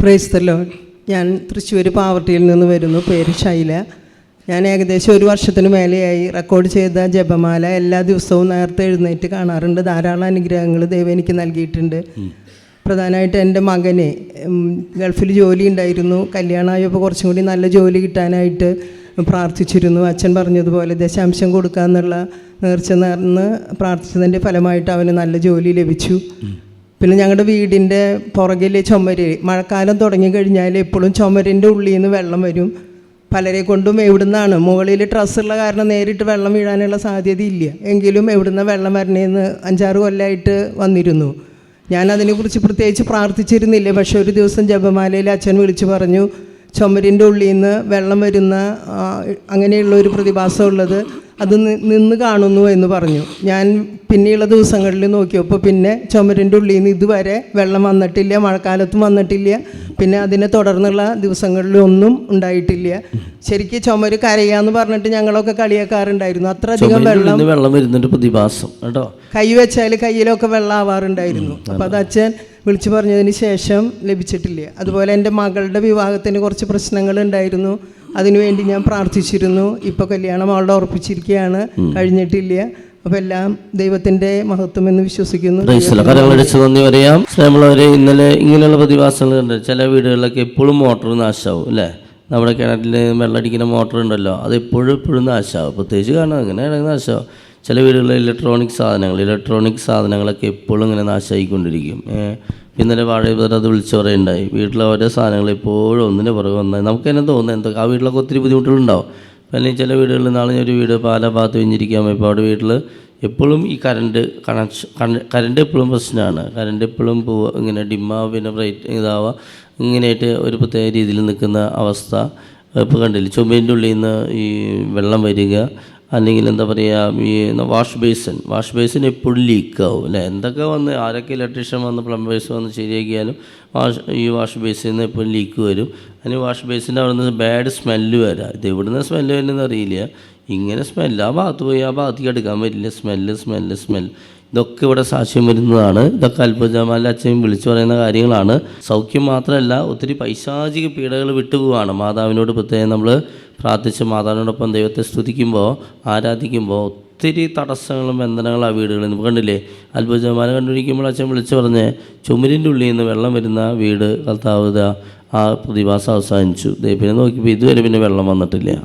പ്രൈസ്തല്ലോ ഞാൻ തൃശ്ശൂർ പാവർട്ടിയിൽ നിന്ന് വരുന്നു പേര് ശൈല ഞാൻ ഏകദേശം ഒരു വർഷത്തിന് മേലെയായി റെക്കോർഡ് ചെയ്ത ജപമാല എല്ലാ ദിവസവും നേരത്തെ എഴുന്നേറ്റ് കാണാറുണ്ട്. ധാരാളം അനുഗ്രഹങ്ങൾ ദൈവം എനിക്ക് നൽകിയിട്ടുണ്ട്. പ്രധാനമായിട്ട് എന്റെ മകനെ ഗൾഫിൽ ജോലി ഉണ്ടായിരുന്നു. കല്യാണമായപ്പോൾ കുറച്ചും കൂടി നല്ല ജോലി കിട്ടാനായിട്ട് പ്രാർത്ഥിച്ചിരുന്നു. അച്ഛൻ പറഞ്ഞതുപോലെ ദശാംശം കൊടുക്കാമെന്നുള്ള നേർച്ച നേർന്ന് പ്രാർത്ഥിച്ചതിന്റെ ഫലമായിട്ട് അവന് നല്ല ജോലി ലഭിച്ചു. പിന്നെ ഞങ്ങളുടെ വീടിന്റെ പുറകിൽ ചുമര്. മഴക്കാലം തുടങ്ങി കഴിഞ്ഞാൽ എപ്പോഴും ചുമരിന്റെ ഉള്ളിൽ നിന്ന് വെള്ളം വരും. പലരെ കൊണ്ടും എവിടുന്നാണ്? മുകളിൽ ട്രസ്സുള്ള കാരണം നേരിട്ട് വെള്ളം വീഴാനുള്ള സാധ്യതയില്ല എങ്കിലും എവിടുന്ന വെള്ളം വരണേന്ന് അഞ്ചാറ് കൊല്ലമായിട്ട് വന്നിരുന്നു. ഞാൻ അതിനെക്കുറിച്ച് പ്രത്യേകിച്ച് പ്രാർത്ഥിച്ചിരുന്നില്ല. പക്ഷേ ഒരു ദിവസം ജപമാലയിൽ അച്ഛൻ വിളിച്ചു പറഞ്ഞു ചുമരിന്റെ ഉള്ളിൽ നിന്ന് വെള്ളം വരുന്ന അങ്ങനെയുള്ള ഒരു പ്രതിഭാസം ഉള്ളത് അത് നിന്ന് കാണുന്നു എന്ന് പറഞ്ഞു. ഞാൻ പിന്നെയുള്ള ദിവസങ്ങളിൽ നോക്കിയപ്പോൾ പിന്നെ ചുമരിന്റെ ഉള്ളിൽ നിന്ന് ഇതുവരെ വെള്ളം വന്നിട്ടില്ല മഴക്കാലത്തും വന്നിട്ടില്ല. പിന്നെ അതിനെ തുടർന്നുള്ള ദിവസങ്ങളിലൊന്നും ഉണ്ടായിട്ടില്ല. ശരിക്കും ചുമര് കരയാന്ന് പറഞ്ഞിട്ട് ഞങ്ങളൊക്കെ കളിയാക്കാറുണ്ടായിരുന്നു. അത്ര അധികം വെള്ളം വെള്ളം വരുന്നുണ്ട് പ്രതിഭാസം കേട്ടോ? കൈ വെച്ചാൽ കയ്യിലൊക്കെ വെള്ളം ആവാറുണ്ടായിരുന്നു. അപ്പം അത്. അച്ഛൻ വിളിച്ചു പറഞ്ഞതിന് ശേഷം ലഭിച്ചിട്ടില്ല. അതുപോലെ എന്റെ മകളുടെ വിവാഹത്തിന് കുറച്ച് പ്രശ്നങ്ങൾ ഉണ്ടായിരുന്നു. അതിനുവേണ്ടി ഞാൻ പ്രാർത്ഥിച്ചിരുന്നു. ഇപ്പോൾ കല്യാണം അവളുടെ ഉറപ്പിച്ചിരിക്കുകയാണ് കഴിഞ്ഞിട്ടില്ല. അപ്പോൾ എല്ലാം ദൈവത്തിന്റെ മഹത്വം എന്ന് വിശ്വസിക്കുന്നു പ്രൈസില കരങ്ങളടിച്ച് നന്ദി പറയാം നമ്മളവരെ ഇന്നലെ ഇങ്ങനെയുള്ള പ്രതിഭാസങ്ങൾ കണ്ട് ചില വീടുകളിലൊക്കെ എപ്പോഴും മോട്ടോർ നാശമാവും അല്ലേ? നമ്മുടെ കിണറ്റിൽ വെള്ളമടിക്കുന്ന മോട്ടോർ ഉണ്ടല്ലോ അത് എപ്പോഴും എപ്പോഴും നാശമാവും പ്രത്യേകിച്ച് കാരണം അങ്ങനെയാണ് നാശമാവും ചില വീടുകളിൽ ഇലക്ട്രോണിക് സാധനങ്ങൾ ഇലക്ട്രോണിക് സാധനങ്ങളൊക്കെ എപ്പോഴും ഇങ്ങനെ നാശമായിക്കൊണ്ടിരിക്കും ഇന്നലെ വാഴ ഇവർ അത് വിളിച്ചു പറയുണ്ടായി. വീട്ടിലെ ഓരോ സാധനങ്ങൾ എപ്പോഴും ഒന്നിനെ പുറകെ വന്നായി നമുക്ക് തന്നെ തോന്നുന്നത് എന്തൊക്കെ ആ വീട്ടിലൊക്കെ ഒത്തിരി ബുദ്ധിമുട്ടുകളുണ്ടാവും. അല്ലെങ്കിൽ ചില വീടുകളിൽ നാളെ ഒരു വീട് പാല ഭാഗത്ത് കഴിഞ്ഞിരിക്കാൻ ഇപ്പോൾ അവിടെ വീട്ടിൽ എപ്പോഴും ഈ കറണ്ട് കണക്ഷൻ കറണ്ട് എപ്പോഴും പ്രശ്നമാണ്. കറണ്ട് എപ്പോഴും പോവുക ഇങ്ങനെ ഡിമ്മാവുക പിന്നെ ബ്രൈറ്റ് ഇതാവുക ഇങ്ങനെയായിട്ട് ഒരു പ്രത്യേക രീതിയിൽ നിൽക്കുന്ന അവസ്ഥ ഇപ്പോൾ കണ്ടില്ല? ചുമേന്റെ ഉള്ളിൽ നിന്ന് ഈ വെള്ളം വരിക അല്ലെങ്കിൽ എന്താ പറയുക ഈ വാഷ് ബേസിൻ വാഷ് ബേസിൻ എപ്പോഴും ലീക്കാവും അല്ലേ? എന്തൊക്കെ വന്ന് ആരൊക്കെ ഇലക്ട്രീഷ്യൻ വന്ന് പ്ലംബേഴ്സ് വന്ന് ശരിയാക്കിയാലും വാഷ് ഈ വാഷ് ബേസിൽ നിന്ന് എപ്പോഴും ലീക്ക് വരും. അതിന് വാഷ് ബേസിന്റെ അവിടെ നിന്ന് ബാഡ് സ്മെല്ല് വരാം. ഇത് എവിടുന്ന് സ്മെല്ല് വരുന്നതെന്ന് അറിയില്ല. ഇങ്ങനെ സ്മെല്ല് ആ ഭാഗത്ത് പോയി ആ ഭാഗത്തേക്ക് എടുക്കാൻ പറ്റില്ല. സ്മെല്ല് സ്മെല്ല് സ്മെല്ല് ഇതൊക്കെ ഇവിടെ സാക്ഷ്യം വരുന്നതാണ്. ഇതൊക്കെ അത്ഭുതമാല അച്ഛൻ വിളിച്ചു പറയുന്ന കാര്യങ്ങളാണ്. സൗഖ്യം മാത്രമല്ല ഒത്തിരി പൈശാചിക പീഡകൾ വിട്ടുപോവാണ് മാതാവിനോട് പ്രത്യേകം നമ്മൾ പ്രാർത്ഥിച്ച് മാതാവിനോടൊപ്പം ദൈവത്തെ സ്തുതിക്കുമ്പോൾ ആരാധിക്കുമ്പോൾ ഒത്തിരി തടസ്സങ്ങളും ബന്ധനങ്ങളും ആ വീടുകളിൽ നിന്ന്. കണ്ടില്ലേ അത്ഭുതമാല കണ്ടുപിടിക്കുമ്പോൾ അച്ഛൻ വിളിച്ചു പറഞ്ഞ് ചുമരിന്റെ ഉള്ളിൽ നിന്ന് വെള്ളം വരുന്ന വീട് കർത്താവ് ആ പ്രതിഭാസം അവസാനിച്ചു. പിന്നെ നോക്കിയപ്പോൾ ഇതുവരെ പിന്നെ വെള്ളം വന്നിട്ടില്ല.